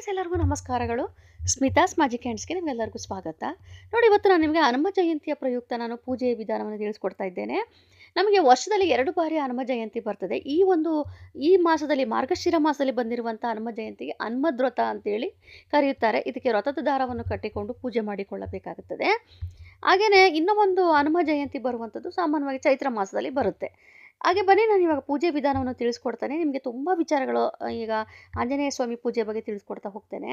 Friends, ಎಲ್ಲರಿಗೂ ನಮಸ್ಕಾರಗಳು. Smitha's magic ಹ್ಯಾಂಡ್ಸ್ಗೆ ನಿಮ್ಗೆಲ್ಲರಿಗೂ ಸ್ವಾಗತ. ನೋಡಿ, ಇವತ್ತು ನಾನು ನಿಮಗೆ ಹನುಮ ಜಯಂತಿಯ ಪ್ರಯುಕ್ತ ನಾನು ಪೂಜೆಯ ವಿಧಾನವನ್ನು ತಿಳಿಸ್ಕೊಡ್ತಾ ಇದ್ದೇನೆ. ನಮಗೆ ವರ್ಷದಲ್ಲಿ ಎರಡು ಬಾರಿ ಹನುಮ ಜಯಂತಿ ಬರ್ತದೆ. ಈ ಒಂದು, ಈ ಮಾಸದಲ್ಲಿ, ಮಾರ್ಗಶಿರ ಮಾಸದಲ್ಲಿ ಬಂದಿರುವಂಥ ಹನುಮ ಜಯಂತಿಗೆ ಹನುಮದ್ವ್ರತ ಅಂತೇಳಿ ಕರೆಯುತ್ತಾರೆ. ಇದಕ್ಕೆ ವ್ರತದ ದಾರವನ್ನು ಕಟ್ಟಿಕೊಂಡು ಪೂಜೆ ಮಾಡಿಕೊಳ್ಳಬೇಕಾಗುತ್ತದೆ. ಹಾಗೆಯೇ ಇನ್ನೂ ಒಂದು ಹನುಮ ಜಯಂತಿ ಬರುವಂಥದ್ದು ಸಾಮಾನ್ಯವಾಗಿ ಚೈತ್ರ ಮಾಸದಲ್ಲಿ ಬರುತ್ತೆ. ಹಾಗೆ ಬನ್ನಿ, ನಾನು ಇವಾಗ ಪೂಜೆ ವಿಧಾನವನ್ನು ತಿಳಿಸ್ಕೊಡ್ತೇನೆ. ನಿಮಗೆ ತುಂಬ ವಿಚಾರಗಳು ಈಗ ಆಂಜನೇಯ ಸ್ವಾಮಿ ಪೂಜೆ ಬಗ್ಗೆ ತಿಳಿಸ್ಕೊಡ್ತಾ ಹೋಗ್ತೇನೆ.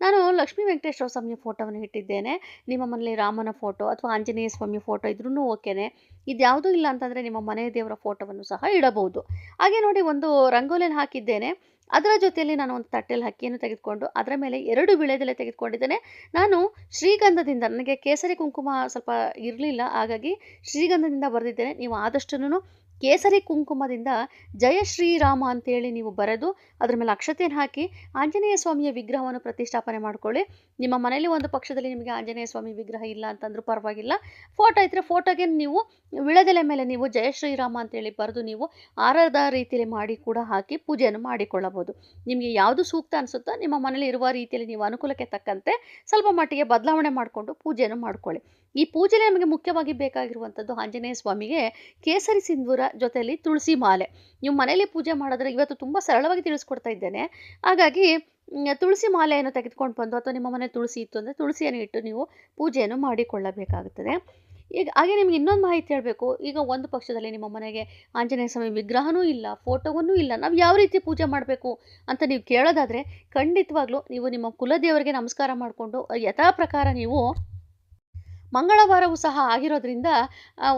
ನಾನು ಲಕ್ಷ್ಮೀ ವೆಂಕಟೇಶ್ವರ ಸ್ವಾಮಿಯ ಫೋಟೋವನ್ನು ಇಟ್ಟಿದ್ದೇನೆ. ನಿಮ್ಮ ಮನೆಯಲ್ಲಿ ರಾಮನ ಫೋಟೋ ಅಥವಾ ಆಂಜನೇಯ ಸ್ವಾಮಿ ಫೋಟೋ ಇದ್ರೂ ಓಕೆನೆ. ಇದ್ಯಾವುದೂ ಇಲ್ಲ ಅಂತಂದರೆ ನಿಮ್ಮ ಮನೆ ದೇವರ ಫೋಟೋವನ್ನು ಸಹ ಇಡಬಹುದು. ಹಾಗೆ ನೋಡಿ ಒಂದು ರಂಗೋಲಿಯನ್ನು ಹಾಕಿದ್ದೇನೆ. ಅದರ ಜೊತೆಯಲ್ಲಿ ನಾನು ಒಂದು ತಟ್ಟೆಯಲ್ಲಿ ಅಕ್ಕಿಯನ್ನು ತೆಗೆದುಕೊಂಡು, ಅದರ ಮೇಲೆ ಎರಡು ವಿಳೆದೆಲೆ ತೆಗೆದುಕೊಂಡಿದ್ದೇನೆ. ನಾನು ಶ್ರೀಗಂಧದಿಂದ, ನನಗೆ ಕೇಸರಿ ಕುಂಕುಮ ಸ್ವಲ್ಪ ಇರಲಿಲ್ಲ, ಹಾಗಾಗಿ ಶ್ರೀಗಂಧದಿಂದ ಬರೆದಿದ್ದೇನೆ. ನೀವು ಆದಷ್ಟು ಕೇಸರಿ ಕುಂಕುಮದಿಂದ ಜಯ ಶ್ರೀರಾಮ ಅಂತೇಳಿ ನೀವು ಬರೆದು ಅದರ ಮೇಲೆ ಅಕ್ಷತೆಯನ್ನು ಹಾಕಿ ಆಂಜನೇಯ ಸ್ವಾಮಿಯ ವಿಗ್ರಹವನ್ನು ಪ್ರತಿಷ್ಠಾಪನೆ ಮಾಡ್ಕೊಳ್ಳಿ. ನಿಮ್ಮ ಮನೆಯಲ್ಲಿ ಒಂದು ಪಕ್ಷದಲ್ಲಿ ನಿಮಗೆ ಆಂಜನೇಯ ಸ್ವಾಮಿ ವಿಗ್ರಹ ಇಲ್ಲ ಅಂತಂದ್ರೂ ಪರವಾಗಿಲ್ಲ. ಫೋಟೋ ಇದ್ದರೆ ಫೋಟೋಗೆ ನೀವು ವಿಳೆದೆಲೆ ಮೇಲೆ ನೀವು ಜಯ ಶ್ರೀರಾಮ ಅಂತೇಳಿ ಬರೆದು ನೀವು ಆರದ ರೀತಿಯಲ್ಲಿ ಮಾಡಿ ಕೂಡ ಹಾಕಿ ಪೂಜೆಯನ್ನು ಮಾಡಿಕೊಳ್ಳಬಹುದು. ನಿಮಗೆ ಯಾವುದು ಸೂಕ್ತ ಅನಿಸುತ್ತೋ ನಿಮ್ಮ ಮನೇಲಿ ಇರುವ ರೀತಿಯಲ್ಲಿ ನೀವು ಅನುಕೂಲಕ್ಕೆ ತಕ್ಕಂತೆ ಸ್ವಲ್ಪ ಮಟ್ಟಿಗೆ ಬದಲಾವಣೆ ಮಾಡಿಕೊಂಡು ಪೂಜೆಯನ್ನು ಮಾಡ್ಕೊಳ್ಳಿ. ಈ ಪೂಜೆಯಲ್ಲಿ ನಮಗೆ ಮುಖ್ಯವಾಗಿ ಬೇಕಾಗಿರುವಂಥದ್ದು ಆಂಜನೇಯ ಸ್ವಾಮಿಗೆ ಕೇಸರಿ ಸಿಂಧೂರ ಜೊತೆಯಲ್ಲಿ ತುಳಸಿ ಮಾಲೆ. ನೀವು ಮನೆಯಲ್ಲಿ ಪೂಜೆ ಮಾಡಿದ್ರೆ ಇವತ್ತು ತುಂಬ ಸರಳವಾಗಿ ತಿಳಿಸ್ಕೊಡ್ತಾ ಇದ್ದೇನೆ. ಹಾಗಾಗಿ ತುಳಸಿ ಮಾಲೆಯನ್ನು ತೆಗೆದುಕೊಂಡು ಬಂದು ಅಥವಾ ನಿಮ್ಮ ಮನೆ ತುಳಸಿ ಇತ್ತು ಅಂದರೆ ತುಳಸಿಯನ್ನು ಇಟ್ಟು ನೀವು ಪೂಜೆಯನ್ನು ಮಾಡಿಕೊಳ್ಳಬೇಕಾಗುತ್ತದೆ. ಈಗ ಹಾಗೆ ನಿಮ್ಗೆ ಇನ್ನೊಂದು ಮಾಹಿತಿ ಹೇಳಬೇಕು. ಈಗ ಒಂದು ಪಕ್ಷದಲ್ಲಿ ನಿಮ್ಮ ಮನೆಗೆ ಆಂಜನೇಯ ಸ್ವಾಮಿ ವಿಗ್ರಹನೂ ಇಲ್ಲ, ಫೋಟೋವನ್ನೂ ಇಲ್ಲ. ನಾವು ಯಾವ ರೀತಿ ಪೂಜೆ ಮಾಡಬೇಕು ಅಂತ ನೀವು ಕೇಳೋದಾದರೆ ಖಂಡಿತವಾಗ್ಲೂ ನೀವು ನಿಮ್ಮ ಕುಲದೇವರಿಗೆ ನಮಸ್ಕಾರ ಮಾಡಿಕೊಂಡು ಯಥಾ ಪ್ರಕಾರ ನೀವು ಮಂಗಳವಾರವೂ ಸಹ ಆಗಿರೋದ್ರಿಂದ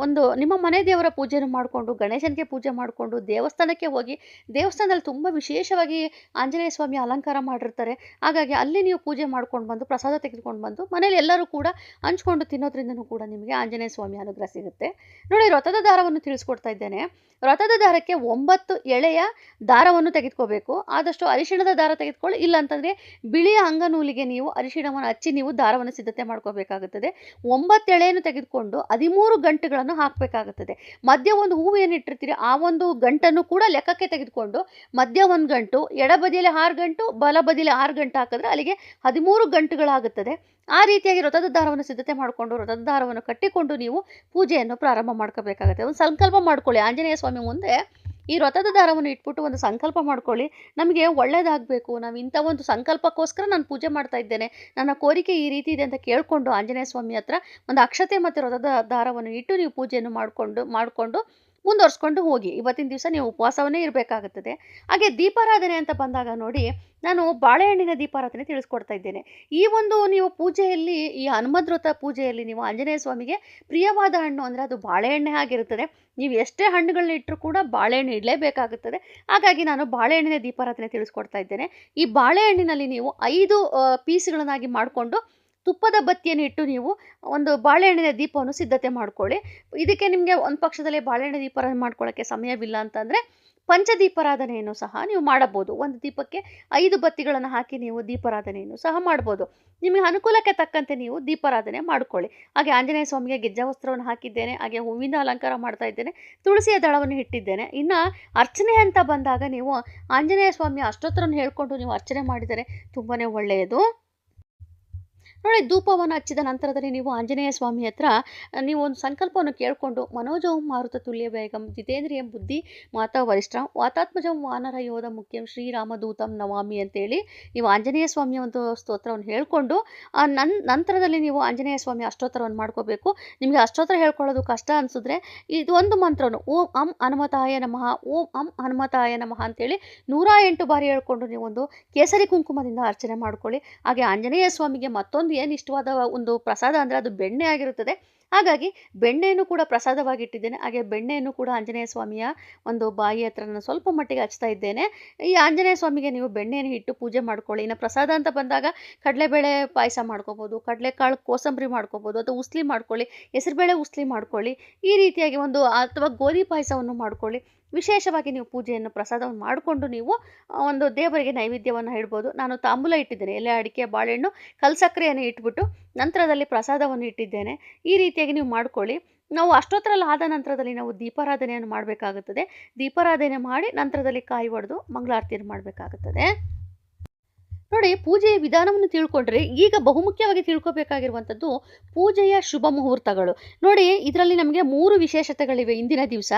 ಒಂದು ನಿಮ್ಮ ಮನೆ ದೇವರ ಪೂಜೆಯನ್ನು ಮಾಡಿಕೊಂಡು, ಗಣೇಶನಿಗೆ ಪೂಜೆ ಮಾಡಿಕೊಂಡು, ದೇವಸ್ಥಾನಕ್ಕೆ ಹೋಗಿ, ದೇವಸ್ಥಾನದಲ್ಲಿ ತುಂಬ ವಿಶೇಷವಾಗಿ ಆಂಜನೇಯ ಸ್ವಾಮಿ ಅಲಂಕಾರ ಮಾಡಿರ್ತಾರೆ. ಹಾಗಾಗಿ ಅಲ್ಲಿ ನೀವು ಪೂಜೆ ಮಾಡ್ಕೊಂಡು ಬಂದು, ಪ್ರಸಾದ ತೆಗೆದುಕೊಂಡು ಬಂದು, ಮನೇಲಿ ಎಲ್ಲರೂ ಕೂಡ ಹಂಚ್ಕೊಂಡು ತಿನ್ನೋದ್ರಿಂದನೂ ಕೂಡ ನಿಮಗೆ ಆಂಜನೇಯ ಸ್ವಾಮಿ ಅನುಗ್ರಹ ಸಿಗುತ್ತೆ. ನೋಡಿ, ರಥದ ದಾರವನ್ನು ತಿಳಿಸ್ಕೊಡ್ತಾ ಇದ್ದೇನೆ. ರಥದ ದಾರಕ್ಕೆ ಒಂಬತ್ತು ಎಳೆಯ ದಾರವನ್ನು ತೆಗೆದುಕೋಬೇಕು. ಆದಷ್ಟು ಅರಿಶಿಣದ ದಾರ ತೆಗೆದುಕೊಳ್ಳಿ. ಇಲ್ಲ ಅಂತಂದರೆ ಬಿಳಿಯ ಅಂಗನೂಲಿಗೆ ನೀವು ಅರಿಶಿಣವನ್ನು ಹಚ್ಚಿ ನೀವು ದಾರವನ್ನು ಸಿದ್ಧತೆ ಮಾಡ್ಕೋಬೇಕಾಗುತ್ತದೆ. ಒಂಬತ್ತು ಎಳೆಯನ್ನು ತೆಗೆದುಕೊಂಡು ಹದಿಮೂರು ಗಂಟುಗಳನ್ನು ಹಾಕಬೇಕಾಗುತ್ತದೆ. ಮಧ್ಯ ಒಂದು ಹೂವು ಏನು ಇಟ್ಟಿರ್ತೀರಿ, ಆ ಒಂದು ಗಂಟನ್ನು ಕೂಡ ಲೆಕ್ಕಕ್ಕೆ ತೆಗೆದುಕೊಂಡು ಮಧ್ಯ ಒಂದು ಗಂಟು ಎಡಬದಿಯಲ್ಲಿ ಆರು ಗಂಟು ಬಲಬದಿಯಲ್ಲಿ ಆರು ಗಂಟು ಹಾಕಿದ್ರೆ ಅಲ್ಲಿಗೆ ಹದಿಮೂರು ಗಂಟುಗಳಾಗುತ್ತದೆ. ಆ ರೀತಿಯಾಗಿ ವ್ರತದ ದಾರವನ್ನು ಸಿದ್ಧತೆ ಮಾಡಿಕೊಂಡು ವ್ರತದ ದಾರವನ್ನು ಕಟ್ಟಿಕೊಂಡು ನೀವು ಪೂಜೆಯನ್ನು ಪ್ರಾರಂಭ ಮಾಡ್ಕೋಬೇಕಾಗುತ್ತೆ. ಒಂದು ಸಂಕಲ್ಪ ಮಾಡ್ಕೊಳ್ಳಿ. ಆಂಜನೇಯ ಸ್ವಾಮಿ ಮುಂದೆ ಈ ವ್ರತದ ದಾರವನ್ನು ಇಟ್ಬಿಟ್ಟು ಒಂದು ಸಂಕಲ್ಪ ಮಾಡ್ಕೊಳ್ಳಿ. ನಮಗೆ ಒಳ್ಳೇದಾಗಬೇಕು. ನಾವು ಇಂಥ ಒಂದು ಸಂಕಲ್ಪಕ್ಕೋಸ್ಕರ ನಾನು ಪೂಜೆ ಮಾಡ್ತಾ ಇದ್ದೇನೆ. ನನ್ನ ಕೋರಿಕೆ ಈ ರೀತಿ ಇದೆ ಅಂತ ಕೇಳಿಕೊಂಡು ಆಂಜನೇಯ ಸ್ವಾಮಿ ಹತ್ರ ಒಂದು ಅಕ್ಷತೆ ಮತ್ತು ವ್ರತದ ದಾರವನ್ನು ಇಟ್ಟು ನೀವು ಪೂಜೆಯನ್ನು ಮಾಡಿಕೊಂಡು ಮಾಡಿಕೊಂಡು ಮುಂದುವರ್ಸ್ಕೊಂಡು ಹೋಗಿ. ಇವತ್ತಿನ ದಿವಸ ನೀವು ಉಪವಾಸವನ್ನೇ ಇರಬೇಕಾಗುತ್ತದೆ. ಹಾಗೆ ದೀಪಾರಾಧನೆ ಅಂತ ಬಂದಾಗ ನೋಡಿ, ನಾನು ಬಾಳೆಹಣ್ಣಿನ ದೀಪಾರಾಧನೆ ತಿಳಿಸ್ಕೊಡ್ತಾ ಇದ್ದೇನೆ. ಈ ಒಂದು ನೀವು ಪೂಜೆಯಲ್ಲಿ, ಈ ಹನುಮದ್ರತ ಪೂಜೆಯಲ್ಲಿ ನೀವು ಆಂಜನೇಯ ಸ್ವಾಮಿಗೆ ಪ್ರಿಯವಾದ ಹಣ್ಣು ಅಂದರೆ ಅದು ಬಾಳೆಹಣ್ಣೆ ಆಗಿರುತ್ತದೆ. ನೀವು ಎಷ್ಟೇ ಹಣ್ಣುಗಳನ್ನ ಇಟ್ಟರೂ ಕೂಡ ಬಾಳೆಹಣ್ಣು ಇಡಲೇಬೇಕಾಗುತ್ತದೆ. ಹಾಗಾಗಿ ನಾನು ಬಾಳೆಹಣ್ಣಿನ ದೀಪಾರಾಧನೆ ತಿಳಿಸ್ಕೊಡ್ತಾ ಇದ್ದೇನೆ. ಈ ಬಾಳೆಹಣ್ಣಿನಲ್ಲಿ ನೀವು ಐದು ಪೀಸ್ಗಳನ್ನಾಗಿ ಮಾಡಿಕೊಂಡು ತುಪ್ಪದ ಬತ್ತಿಯನ್ನು ಇಟ್ಟು ನೀವು ಒಂದು ಬಾಳೆಹಣ್ಣಿನ ದೀಪವನ್ನು ಸಿದ್ಧತೆ ಮಾಡ್ಕೊಳ್ಳಿ. ಇದಕ್ಕೆ ನಿಮಗೆ ಒಂದು ಪಕ್ಷದಲ್ಲಿ ಬಾಳೆಹಣ್ಣು ದೀಪ ಮಾಡ್ಕೊಳ್ಳೋಕ್ಕೆ ಸಮಯವಿಲ್ಲ ಅಂತಂದರೆ ಪಂಚದೀಪಾರಾಧನೆಯನ್ನು ಸಹ ನೀವು ಮಾಡಬಹುದು. ಒಂದು ದೀಪಕ್ಕೆ ಐದು ಬತ್ತಿಗಳನ್ನು ಹಾಕಿ ನೀವು ದೀಪಾರಾಧನೆಯನ್ನು ಸಹ ಮಾಡ್ಬೋದು ನಿಮಗೆ ಅನುಕೂಲಕ್ಕೆ ತಕ್ಕಂತೆ ನೀವು ದೀಪಾರಾಧನೆ ಮಾಡ್ಕೊಳ್ಳಿ. ಹಾಗೆ ಆಂಜನೇಯ ಸ್ವಾಮಿಗೆ ಗೆಜ್ಜಾ ವಸ್ತ್ರವನ್ನು ಹಾಕಿದ್ದೇನೆ, ಹಾಗೆ ಹೂವಿನ ಅಲಂಕಾರ ಮಾಡ್ತಾ ಇದ್ದೇನೆ, ತುಳಸಿಯ ದಳವನ್ನು ಇಟ್ಟಿದ್ದೇನೆ. ಇನ್ನು ಅರ್ಚನೆ ಅಂತ ಬಂದಾಗ ನೀವು ಆಂಜನೇಯ ಸ್ವಾಮಿ ಅಷ್ಟೋತ್ತರನ್ನು ಹೇಳ್ಕೊಂಡು ನೀವು ಅರ್ಚನೆ ಮಾಡಿದರೆ ತುಂಬಾ ಒಳ್ಳೆಯದು. ನೋಡಿ ಧೂಪವನ್ನು ಹಚ್ಚಿದ ನಂತರದಲ್ಲಿ ನೀವು ಆಂಜನೇಯ ಸ್ವಾಮಿ ಹತ್ರ ನೀವು ಒಂದು ಸಂಕಲ್ಪವನ್ನು ಕೇಳಿಕೊಂಡು, ಮನೋಜಂ ಮಾರುತ ತುಲ್ಯ ಬೇಗಂ, ಜಿತೇಂದ್ರಿಯಂ ಬುದ್ಧಿ ಮಾತಾ ವರಿಷ್ಠ, ವಾತಾತ್ಮಜಂ ವಾನರ ಯೋಧ ಮುಖ್ಯಂ, ಶ್ರೀರಾಮದೂತಂ ನವಾಮಿ ಅಂತೇಳಿ ನೀವು ಆಂಜನೇಯ ಸ್ವಾಮಿಯ ಒಂದು ಸ್ತೋತ್ರವನ್ನು ಹೇಳ್ಕೊಂಡು, ಆ ನನ್, ನಂತರದಲ್ಲಿ ನೀವು ಆಂಜನೇಯ ಸ್ವಾಮಿ ಅಷ್ಟೋತ್ತರವನ್ನು ಮಾಡ್ಕೋಬೇಕು. ನಿಮಗೆ ಅಷ್ಟೋತ್ತರ ಹೇಳ್ಕೊಳ್ಳೋದು ಕಷ್ಟ ಅನಿಸಿದ್ರೆ, ಇದು ಒಂದು ಮಂತ್ರನು, ಓಂ ಅಂ ಹನುಮತಾಯ ನಮಃ, ಓಂ ಅಂ ಹನುಮತಾಯ ನಮಃ ಅಂತೇಳಿ ನೂರ ಎಂಟು ಬಾರಿ ಹೇಳ್ಕೊಂಡು ನೀವೊಂದು ಕೇಸರಿ ಕುಂಕುಮದಿಂದ ಅರ್ಚನೆ ಮಾಡ್ಕೊಳ್ಳಿ. ಹಾಗೆ ಆಂಜನೇಯ ಸ್ವಾಮಿಗೆ ಮತ್ತೊಂದು ಏನು ಇಷ್ಟವಾದ ಒಂದು ಪ್ರಸಾದ ಅಂದರೆ ಅದು ಬೆಣ್ಣೆ ಆಗಿರುತ್ತದೆ. ಹಾಗಾಗಿ ಬೆಣ್ಣೆಯನ್ನು ಕೂಡ ಪ್ರಸಾದವಾಗಿ ಇಟ್ಟಿದ್ದೇನೆ. ಹಾಗೆ ಬೆಣ್ಣೆಯನ್ನು ಕೂಡ ಆಂಜನೇಯ ಸ್ವಾಮಿಯ ಒಂದು ಬಾಯಿ ಹತ್ರ ಸ್ವಲ್ಪ ಮಟ್ಟಿಗೆ ಹಚ್ತಾ ಇದ್ದೇನೆ. ಈ ಆಂಜನೇಯ ಸ್ವಾಮಿಗೆ ನೀವು ಬೆಣ್ಣೆಯನ್ನು ಇಟ್ಟು ಪೂಜೆ ಮಾಡ್ಕೊಳ್ಳಿ. ಇನ್ನು ಪ್ರಸಾದ ಅಂತ ಬಂದಾಗ ಕಡಲೆಬೇಳೆ ಪಾಯಸ ಮಾಡ್ಕೋಬೋದು, ಕಡಲೆಕಾಳು ಕೋಸಂಬರಿ ಮಾಡ್ಕೋಬೋದು ಅಥವಾ ಉಸ್ಲಿ ಮಾಡ್ಕೊಳ್ಳಿ, ಹೆಸರುಬೇಳೆ ಉಸ್ಲಿ ಮಾಡ್ಕೊಳ್ಳಿ, ಈ ರೀತಿಯಾಗಿ ಒಂದು ಅಥವಾ ಗೋಧಿ ಪಾಯಸವನ್ನು ಮಾಡ್ಕೊಳ್ಳಿ. ವಿಶೇಷವಾಗಿ ನೀವು ಪೂಜೆಯನ್ನು ಪ್ರಸಾದವನ್ನು ಮಾಡಿಕೊಂಡು ನೀವು ಒಂದು ದೇವರಿಗೆ ನೈವೇದ್ಯವನ್ನು ಇಡ್ಬೋದು. ನಾನು ತಾಂಬೂಲ ಇಟ್ಟಿದ್ದೇನೆ. ಎಲೆ, ಅಡಿಕೆ, ಬಾಳೆಹಣ್ಣು ಕಲ್ಸಕ್ಕರೆಯನ್ನು ಇಟ್ಬಿಟ್ಟು ನಂತರದಲ್ಲಿ ಪ್ರಸಾದವನ್ನು ಇಟ್ಟಿದ್ದೇನೆ. ಈ ರೀತಿಯಾಗಿ ನೀವು ಮಾಡ್ಕೊಳ್ಳಿ. ನಾವು ಅಷ್ಟೋತ್ತರಲ್ಲಿ ಆದ ನಂತರದಲ್ಲಿ ನಾವು ದೀಪಾರಾಧನೆಯನ್ನು ಮಾಡಬೇಕಾಗುತ್ತದೆ. ದೀಪಾರಾಧನೆ ಮಾಡಿ ನಂತರದಲ್ಲಿ ಕಾಯಿ ಒಡೆದು ಮಂಗಳಾರತಿಯನ್ನು ಮಾಡಬೇಕಾಗುತ್ತದೆ. ನೋಡಿ, ಪೂಜೆಯ ವಿಧಾನವನ್ನು ತಿಳ್ಕೊಂಡ್ರೆ ಈಗ ಬಹುಮುಖ್ಯವಾಗಿ ತಿಳ್ಕೊಬೇಕಾಗಿರುವಂಥದ್ದು ಪೂಜೆಯ ಶುಭ ಮುಹೂರ್ತಗಳು. ನೋಡಿ, ಇದರಲ್ಲಿ ನಮಗೆ ಮೂರು ವಿಶೇಷತೆಗಳಿವೆ ಇಂದಿನ ದಿವಸ.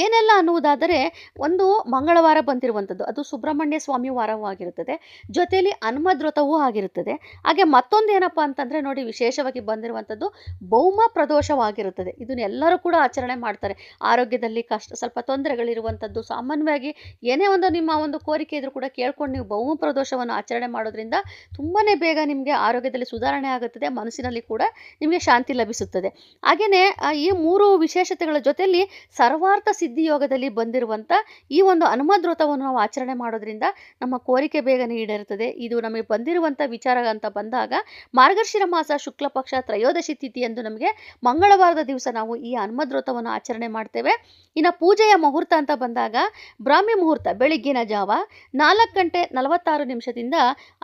ಏನೆಲ್ಲ ಅನ್ನುವುದಾದರೆ, ಒಂದು ಮಂಗಳವಾರ ಬಂದಿರುವಂಥದ್ದು. ಅದು ಸುಬ್ರಹ್ಮಣ್ಯ ಸ್ವಾಮಿ ವಾರವೂ ಆಗಿರುತ್ತದೆ. ಜೊತೆಯಲ್ಲಿ ಹನುಮದ್ರತವೂ ಆಗಿರುತ್ತದೆ. ಹಾಗೆ ಮತ್ತೊಂದು ಏನಪ್ಪ ಅಂತಂದರೆ, ನೋಡಿ, ವಿಶೇಷವಾಗಿ ಬಂದಿರುವಂಥದ್ದು ಭೌಮ ಪ್ರದೋಷವಾಗಿರುತ್ತದೆ ಇದನ್ನೆಲ್ಲರೂ ಕೂಡ ಆಚರಣೆ ಮಾಡ್ತಾರೆ. ಆರೋಗ್ಯದಲ್ಲಿ ಕಷ್ಟ, ಸ್ವಲ್ಪ ತೊಂದರೆಗಳಿರುವಂಥದ್ದು, ಸಾಮಾನ್ಯವಾಗಿ ಏನೇ ಒಂದು ನಿಮ್ಮ ಒಂದು ಕೋರಿಕೆ ಇದ್ರೂ ಕೂಡ ಕೇಳ್ಕೊಂಡು ನೀವು ಭೌಮ ಪ್ರದೋಷವನ್ನು ಆಚರಣೆ ಮಾಡೋದ್ರಿಂದ ತುಂಬಾ ಬೇಗ ನಿಮಗೆ ಆರೋಗ್ಯದಲ್ಲಿ ಸುಧಾರಣೆ ಆಗುತ್ತದೆ, ಮನಸ್ಸಿನಲ್ಲಿ ಕೂಡ ನಿಮಗೆ ಶಾಂತಿ ಲಭಿಸುತ್ತದೆ. ಹಾಗೆಯೇ ಈ ಮೂರು ವಿಶೇಷತೆಗಳ ಜೊತೆಯಲ್ಲಿ ಸರ್ವಾರ್ಥ ಸಿದ್ಧಿ ಯೋಗದಲ್ಲಿ ಬಂದಿರುವಂಥ ಈ ಒಂದು ಹನುಮದ್ರೋತವನ್ನು ನಾವು ಆಚರಣೆ ಮಾಡೋದ್ರಿಂದ ನಮ್ಮ ಕೋರಿಕೆ ಬೇಗನೆ ಈಡೇರುತ್ತದೆ. ಇದು ನಮಗೆ ಬಂದಿರುವಂಥ ವಿಚಾರ ಅಂತ ಬಂದಾಗ, ಮಾರ್ಗಶಿರ ಮಾಸ ಶುಕ್ಲ ಪಕ್ಷ ತ್ರಯೋದಶಿ ತಿಥಿ ಎಂದು ನಮಗೆ ಮಂಗಳವಾರದ ದಿವಸ ನಾವು ಈ ಹನುಮದ್ರೋತವನ್ನು ಆಚರಣೆ ಮಾಡ್ತೇವೆ. ಇನ್ನು ಪೂಜೆಯ ಮುಹೂರ್ತ ಅಂತ ಬಂದಾಗ, ಬ್ರಾಹ್ಮಿ ಮುಹೂರ್ತ, ಬೆಳಿಗ್ಗಿನ ಜಾವ ನಾಲ್ಕು ಗಂಟೆ ನಲವತ್ತಾರು ನಿಮಿಷದಿಂದ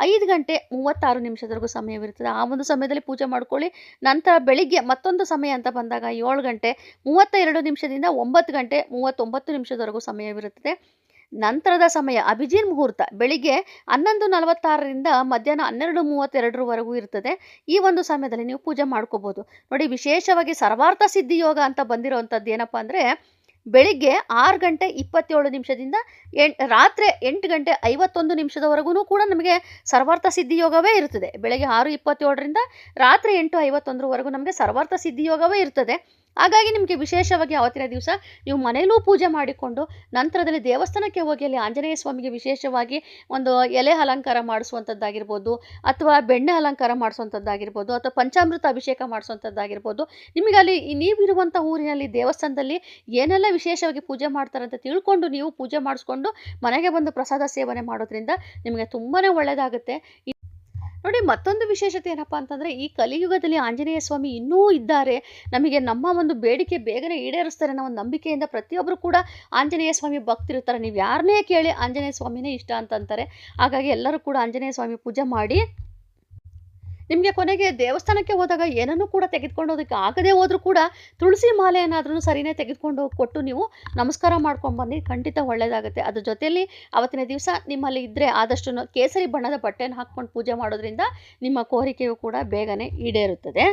ಐದು ಗಂಟೆ ಮೂವತ್ತಾರು ನಿಮಿಷದವರೆಗೂ ಸಮಯವಿರುತ್ತದೆ. ಆ ಒಂದು ಸಮಯದಲ್ಲಿ ಪೂಜೆ ಮಾಡ್ಕೊಳ್ಳಿ. ನಂತರ ಬೆಳಿಗ್ಗೆ ಮತ್ತೊಂದು ಸಮಯ ಅಂತ ಬಂದಾಗ ಏಳು ಗಂಟೆ ಮೂವತ್ತ ಎರಡು ನಿಮಿಷದಿಂದ ಒಂಬತ್ತು ಗಂಟೆ ಮೂವತ್ತೊಂಬತ್ತು ನಿಮಿಷದವರೆಗೂ ಸಮಯವಿರುತ್ತದೆ. ನಂತರದ ಸಮಯ ಅಭಿಜಿನ್ ಮುಹೂರ್ತ ಬೆಳಿಗ್ಗೆ ಹನ್ನೊಂದು ನಲವತ್ತಾರರಿಂದ ಮಧ್ಯಾಹ್ನ ಹನ್ನೆರಡು ಮೂವತ್ತೆರಡರವರೆಗೂ ಇರ್ತದೆ ಈ ಒಂದು ಸಮಯದಲ್ಲಿ ನೀವು ಪೂಜೆ ಮಾಡ್ಕೋಬೋದು. ನೋಡಿ, ವಿಶೇಷವಾಗಿ ಸರ್ವಾರ್ಥ ಸಿದ್ಧಿ ಯೋಗ ಅಂತ ಬಂದಿರೋವಂಥದ್ದು ಏನಪ್ಪ ಅಂದರೆ ಬೆಳಿಗ್ಗೆ ಆರು ಗಂಟೆ ಇಪ್ಪತ್ತೇಳು ನಿಮಿಷದಿಂದ ಎಂಟ್, ರಾತ್ರಿ ಎಂಟು ಗಂಟೆ ಐವತ್ತೊಂದು ನಿಮಿಷದವರೆಗೂ ಕೂಡ ನಮಗೆ ಸರ್ವಾರ್ಥ ಸಿದ್ಧಿ ಯೋಗವೇ ಇರ್ತದೆ ಬೆಳಗ್ಗೆ ಆರು ಇಪ್ಪತ್ತೇಳರಿಂದ ರಾತ್ರಿ ಎಂಟು ಐವತ್ತೊಂದರವರೆಗೂ ನಮಗೆ ಸರ್ವಾರ್ಥ ಸಿದ್ಧಿ ಯೋಗವೇ ಇರ್ತದೆ. ಹಾಗಾಗಿ ನಿಮಗೆ ವಿಶೇಷವಾಗಿ ಆವತ್ತಿನ ದಿವಸ ನೀವು ಮನೆಯಲ್ಲೂ ಪೂಜೆ ಮಾಡಿಕೊಂಡು ನಂತರದಲ್ಲಿ ದೇವಸ್ಥಾನಕ್ಕೆ ಹೋಗಿ ಅಲ್ಲಿ ಆಂಜನೇಯ ಸ್ವಾಮಿಗೆ ವಿಶೇಷವಾಗಿ ಒಂದು ಎಲೆ ಅಲಂಕಾರ ಮಾಡಿಸುವಂಥದ್ದಾಗಿರ್ಬೋದು ಅಥವಾ ಬೆಣ್ಣೆ ಅಲಂಕಾರ ಮಾಡಿಸುವಂಥದ್ದಾಗಿರ್ಬೋದು ಅಥವಾ ಪಂಚಾಮೃತ ಅಭಿಷೇಕ ಮಾಡಿಸುವಂಥದ್ದಾಗಿರ್ಬೋದು. ನಿಮಗೆ ಅಲ್ಲಿ ನೀವಿರುವಂಥ ಊರಿನಲ್ಲಿ, ದೇವಸ್ಥಾನದಲ್ಲಿ ಏನೆಲ್ಲ ವಿಶೇಷವಾಗಿ ಪೂಜೆ ಮಾಡ್ತಾರೆ ಅಂತ ತಿಳ್ಕೊಂಡು ನೀವು ಪೂಜೆ ಮಾಡಿಸ್ಕೊಂಡು ಮನೆಗೆ ಬಂದು ಪ್ರಸಾದ ಸೇವನೆ ಮಾಡೋದ್ರಿಂದ ನಿಮಗೆ ತುಂಬಾ ಒಳ್ಳೆಯದಾಗುತ್ತೆ ನೋಡಿ, ಮತ್ತೊಂದು ವಿಶೇಷತೆ ಏನಪ್ಪ ಅಂತಂದರೆ, ಈ ಕಲಿಯುಗದಲ್ಲಿ ಆಂಜನೇಯ ಸ್ವಾಮಿ ಇನ್ನೂ ಇದ್ದಾರೆ. ನಮಗೆ ನಮ್ಮ ಒಂದು ಬೇಡಿಕೆ ಬೇಗನೆ ಈಡೇರಿಸ್ತಾರೆ ಅನ್ನೋ ಒಂದು ನಂಬಿಕೆಯಿಂದ ಪ್ರತಿಯೊಬ್ಬರು ಕೂಡ ಆಂಜನೇಯ ಸ್ವಾಮಿ ಭಕ್ತಿರ್ತಾರೆ ನೀವು ಯಾರನ್ನೇ ಕೇಳಿ ಆಂಜನೇಯ ಸ್ವಾಮಿನೇ ಇಷ್ಟ ಅಂತಂತಾರೆ ಹಾಗಾಗಿ ಎಲ್ಲರೂ ಕೂಡ ಆಂಜನೇಯ ಸ್ವಾಮಿ ಪೂಜೆ ಮಾಡಿ ನಿಮಗೆ ಕೊನೆಗೆ ದೇವಸ್ಥಾನಕ್ಕೆ ಹೋದಾಗ ಏನನ್ನೂ ಕೂಡ ತೆಗೆದುಕೊಂಡೋದಕ್ಕೆ ಆಗದೆ ಹೋದರೂ ಕೂಡ ತುಳಸಿ ಮಾಲೆಯನ್ನಾದ್ರೂ ಸರಿನೇ ತೆಗೆದುಕೊಂಡು ಕೊಟ್ಟು ನೀವು ನಮಸ್ಕಾರ ಮಾಡ್ಕೊಂಡು ಬನ್ನಿ. ಖಂಡಿತ ಒಳ್ಳೆಯದಾಗುತ್ತೆ ಅದ್ರ ಜೊತೆಯಲ್ಲಿ ಅವತ್ತಿನ ದಿವಸ ನಿಮ್ಮಲ್ಲಿ ಇದ್ದರೆ ಆದಷ್ಟು ಕೇಸರಿ ಬಣ್ಣದ ಬಟ್ಟೆಯನ್ನು ಹಾಕ್ಕೊಂಡು ಪೂಜೆ ಮಾಡೋದ್ರಿಂದ ನಿಮ್ಮ ಕೋರಿಕೆಯು ಕೂಡ ಬೇಗನೆ ಈಡೇರುತ್ತದೆ.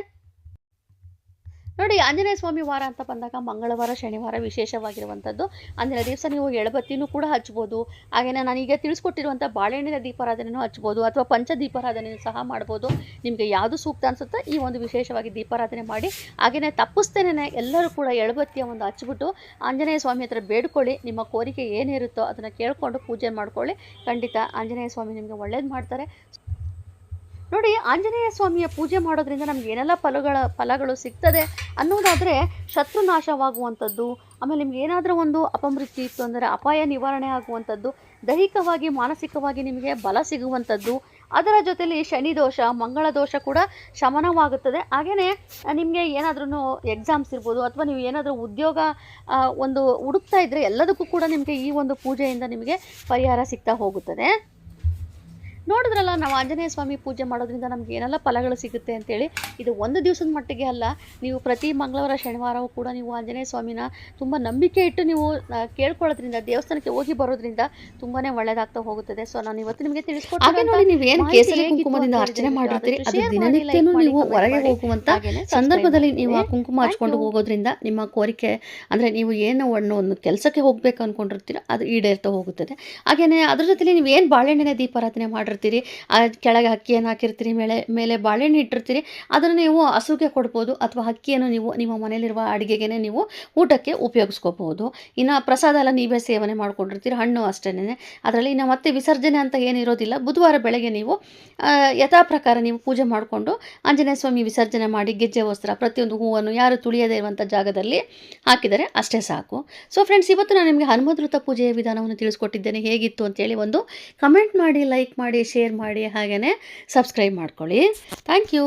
ನೋಡಿ, ಆಂಜನೇಯ ಸ್ವಾಮಿ ವಾರ ಅಂತ ಬಂದಾಗ ಮಂಗಳವಾರ, ಶನಿವಾರ ವಿಶೇಷವಾಗಿರುವಂಥದ್ದು. ಅಂದಿನ ದಿವಸ ನೀವು ಎಳಬತ್ತಿನೂ ಕೂಡ ಹಚ್ಬೋದು. ಹಾಗೆಯೇ ನಾನೀಗ ತಿಳಿಸ್ಕೊಟ್ಟಿರುವಂಥ ಬಾಳೆಹಣ್ಣಿನ ದೀಪಾರಾಧನೆಯೂ ಹಚ್ಬೋದು ಅಥವಾ ಪಂಚ ದೀಪಾರಾಧನೆಯೂ ಸಹ ಮಾಡ್ಬೋದು. ನಿಮಗೆ ಯಾವುದು ಸೂಕ್ತ ಅನಿಸುತ್ತೋ ಈ ಒಂದು ವಿಶೇಷವಾಗಿ ದೀಪಾರಾಧನೆ ಮಾಡಿ. ಹಾಗೆಯೇ ತಪ್ಪಿಸ್ತೇನೆ ಎಲ್ಲರೂ ಕೂಡ ಎಳಬತ್ತಿಯ ಒಂದು ಹಚ್ಬಿಟ್ಟು ಆಂಜನೇಯ ಸ್ವಾಮಿ ಹತ್ರ ಬೇಡ್ಕೊಳ್ಳಿ. ನಿಮ್ಮ ಕೋರಿಕೆ ಏನಿರುತ್ತೋ ಅದನ್ನು ಕೇಳಿಕೊಂಡು ಪೂಜೆ ಮಾಡ್ಕೊಳ್ಳಿ. ಖಂಡಿತ ಆಂಜನೇಯ ಸ್ವಾಮಿ ನಿಮಗೆ ಒಳ್ಳೇದು ಮಾಡ್ತಾರೆ. ನೋಡಿ, ಆಂಜನೇಯ ಸ್ವಾಮಿಯ ಪೂಜೆ ಮಾಡೋದ್ರಿಂದ ನಮ್ಗೆ ಏನೆಲ್ಲ ಫಲಗಳ, ಫಲಗಳು ಸಿಗ್ತದೆ ಅನ್ನೋದಾದರೆ ಶತ್ರು ನಾಶವಾಗುವಂಥದ್ದು, ಆಮೇಲೆ ನಿಮ್ಗೆ ಏನಾದರೂ ಒಂದು ಅಪಮೃತ್ಯು ಇತ್ತು ಅಂದರೆ ಅಪಾಯ ನಿವಾರಣೆ ಆಗುವಂಥದ್ದು, ದೈಹಿಕವಾಗಿ, ಮಾನಸಿಕವಾಗಿ ನಿಮಗೆ ಬಲ ಸಿಗುವಂಥದ್ದು, ಅದರ ಜೊತೆಲಿ ಶನಿ ದೋಷ, ಮಂಗಳ ದೋಷ ಕೂಡ ಶಮನವಾಗುತ್ತದೆ. ಹಾಗೆಯೇ ನಿಮಗೆ ಏನಾದ್ರೂ ಎಕ್ಸಾಮ್ಸ್ ಇರ್ಬೋದು ಅಥವಾ ನೀವು ಏನಾದರೂ ಉದ್ಯೋಗ ಒಂದು ಹುಡುಕ್ತಾ ಇದ್ದರೆ ಎಲ್ಲದಕ್ಕೂ ಕೂಡ ನಿಮಗೆ ಈ ಒಂದು ಪೂಜೆಯಿಂದ ನಿಮಗೆ ಪರಿಹಾರ ಸಿಗ್ತಾ ಹೋಗುತ್ತದೆ. ನೋಡಿದ್ರಲ್ಲ ನಾವು ಆಂಜನೇಯ ಸ್ವಾಮಿ ಪೂಜೆ ಮಾಡೋದ್ರಿಂದ ನಮ್ಗೆ ಏನೆಲ್ಲ ಫಲಗಳು ಸಿಗುತ್ತೆ ಅಂತೇಳಿ ಇದು ಒಂದು ದಿವಸದ ಮಟ್ಟಿಗೆ ಅಲ್ಲ ನೀವು ಪ್ರತಿ ಮಂಗಳವಾರ ಶನಿವಾರವೂ ಕೂಡ ನೀವು ಆಂಜನೇಯ ಸ್ವಾಮಿನ ತುಂಬ ನಂಬಿಕೆ ಇಟ್ಟು ನೀವು ಕೇಳ್ಕೊಳ್ಳೋದ್ರಿಂದ ದೇವಸ್ಥಾನಕ್ಕೆ ಹೋಗಿ ಬರೋದ್ರಿಂದ ತುಂಬಾ ಒಳ್ಳೇದಾಗ್ತಾ ಹೋಗುತ್ತದೆ. ಸೊ ನಾನು ಇವತ್ತು ನಿಮಗೆ ತಿಳಿಸ್ಕೊಡ್ತೀನಿ ನೋಡಿ ನೀವು ಏನು ಕೇಸರಿ ಕುಂಕುಮದಿಂದ ಅರ್ಚನೆ ಮಾಡಿರ್ತೀರಿ ಆದಷ್ಟು ಅದು ದಿನನಿತ್ಯನೂ ನೀವು ಹೊರಗೆ comment ಹೋಗುವಂತ ಸಂದರ್ಭದಲ್ಲಿ ನೀವು ಆ ಕುಂಕುಮ ಹಚ್ಕೊಂಡು ಹೋಗೋದ್ರಿಂದ ನಿಮ್ಮ ಕೋರಿಕೆ ಅಂದ್ರೆ ನೀವು ಏನು ಒಂದು ಒಂದು ಕೆಲಸಕ್ಕೆ ಹೋಗ್ಬೇಕು ಅಂದ್ಕೊಂಡಿರ್ತೀರ ಅದು ಈಡೇರ್ತಾ ಹೋಗುತ್ತದೆ. ಹಾಗೆಯೇ ಅದ್ರ ಜೊತೆಲಿ ನೀವು ಏನು ಬಾಳೆಹಣ್ಣಿನ ದೀಪಾರಾಧನೆ ಮಾಡಿರ್ತೀರಿ ಆ ಕೆಳಗೆ ಅಕ್ಕಿಯನ್ನು ಹಾಕಿರ್ತೀರಿ, ಮೇಲೆ ಮೇಲೆ ಬಾಳೆಹಣ್ಣು ಇಟ್ಟಿರ್ತೀರಿ, ಅದನ್ನು ನೀವು ಹಸುಗೆ ಕೊಡ್ಬೋದು ಅಥವಾ ಅಕ್ಕಿಯನ್ನು ನೀವು ನಿಮ್ಮ ಮನೆಯಲ್ಲಿರುವ ಅಡುಗೆಗೆ ನೀವು ಊಟಕ್ಕೆ ಉಪಯೋಗಿಸ್ಕೋಬಹುದು. ಇನ್ನು ಪ್ರಸಾದ ಎಲ್ಲ ನೀವೇ ಸೇವನೆ ಮಾಡ್ಕೊಂಡಿರ್ತೀರಿ, ಹಣ್ಣು ಅಷ್ಟೇ ಅದರಲ್ಲಿ ಇನ್ನು ಮತ್ತೆ ವಿಸರ್ಜನೆ ಅಂತ ಏನಿರೋದಿಲ್ಲ ಬುಧವಾರ ಬೆಳಗ್ಗೆ ನೀವು ಯಥಾ ಪ್ರಕಾರ ನೀವು ಪೂಜೆ ಮಾಡಿಕೊಂಡು ಆಂಜನೇಯ ಸ್ವಾಮಿ ವಿಸರ್ಜನೆ ಮಾಡಿ ಗೆಜ್ಜೆ, ವಸ್ತ್ರ, ಪ್ರತಿಯೊಂದು ಹೂವನ್ನು ಯಾರು ತುಳಿಯದೇ ಇರುವಂಥ ಜಾಗದಲ್ಲಿ ಹಾಕಿದರೆ ಅಷ್ಟೇ ಸಾಕು. ಸೊ ಫ್ರೆಂಡ್ಸ್ ಇವತ್ತು ನಾನು ನಿಮಗೆ ಹನುಮದೃತ ಪೂಜೆಯ ವಿಧಾನವನ್ನು ತಿಳಿಸ್ಕೊಟ್ಟಿದ್ದೇನೆ. ಹೇಗಿತ್ತು ಅಂತೇಳಿ ಒಂದು ಕಮೆಂಟ್ ಮಾಡಿ ಲೈಕ್ ಮಾಡಿ ಶೇರ್ ಮಾಡಿ ಹಾಗೆಯೇ ಸಬ್ಸ್ಕ್ರೈಬ್ ಮಾಡ್ಕೊಳ್ಳಿ. Thank you